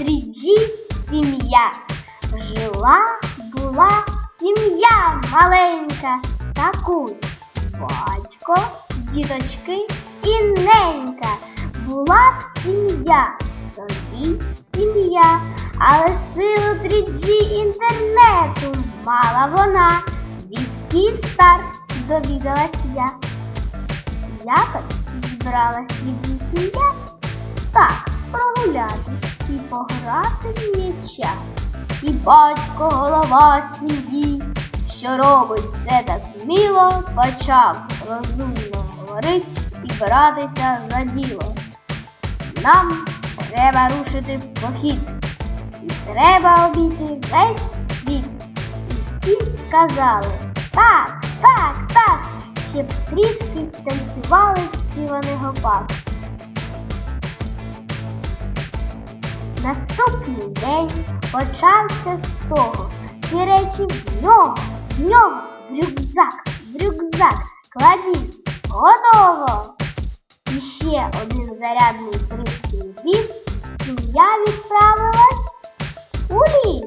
3G сім'я. Жила була сім'я маленька, таку батько, діточки і ненька. Була сім'я, собі сім'я, але силу 3G інтернету мала вона. Від старт довідалась я. Якось зібралась від сім'я так прогуляти і пограти м'яча. І батько голова сім'ї, що робить все так сміло, почав розумно говорить і братися за діло. Нам треба рушити в похід, і треба обійти весь світ. І всі сказали так, так, так, щоб трішки танцювали всі вони гопак. Наступний день почався з того. Ці речі в нього, в нього, в рюкзак, в рюкзак, кладіть, готово. І ще один зарядний пристрій віз, сім'я відправилась у ліс.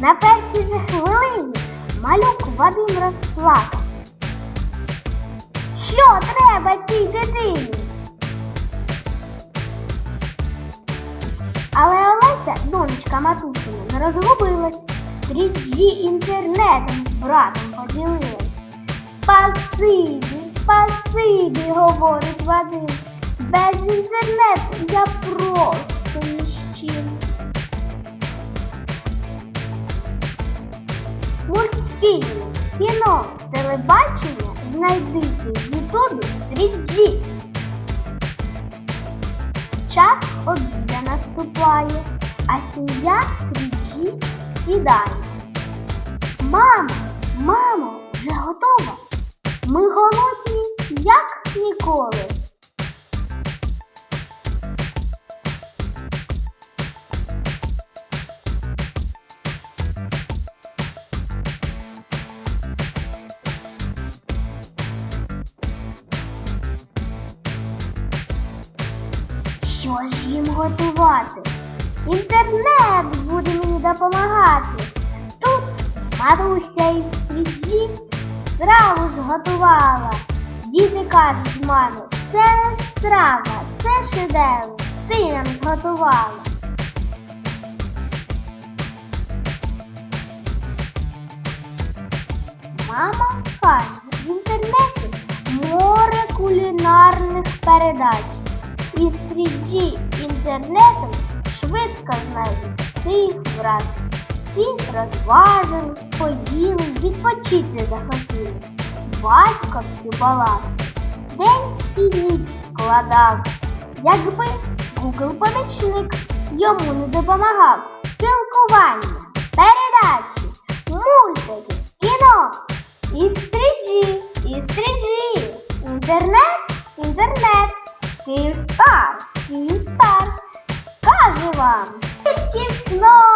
На першій же хвилині малюк Вадим розплакав. Що треба цій дитині? Але Олеся, донечка матусина, не розгубилась. 3G інтернетом з братом поділилась. Спасибі, спасибі, говорить Вадим. Без інтернету я просто телебачення знайдите в Ютубі 3G. Час обіда наступає, а сім'я 3G сідає. Мамо, мамо, вже готова? Ми голодні, як ніколи. Що ж їм готувати? Інтернет буде мені допомагати. Тут Маруся із світі страву зготувала. Діти кажуть, мамо, це страва, це шедевр. Ти нам зготувала. Мама каже, в інтернеті море кулінарних передач. І з 3G інтернетом швидко знайдуть всіх враз. Всіх розважили, поїли, відпочити захотіли. Батько всю балак. День і ніч складав. Якби Google помічник йому не допомагав. Спілкування, передачі, мультики, кіно. Із 3G, із 3G. Інтернет, інтернет. Кітар, кітар, скажу вам, тільки знову.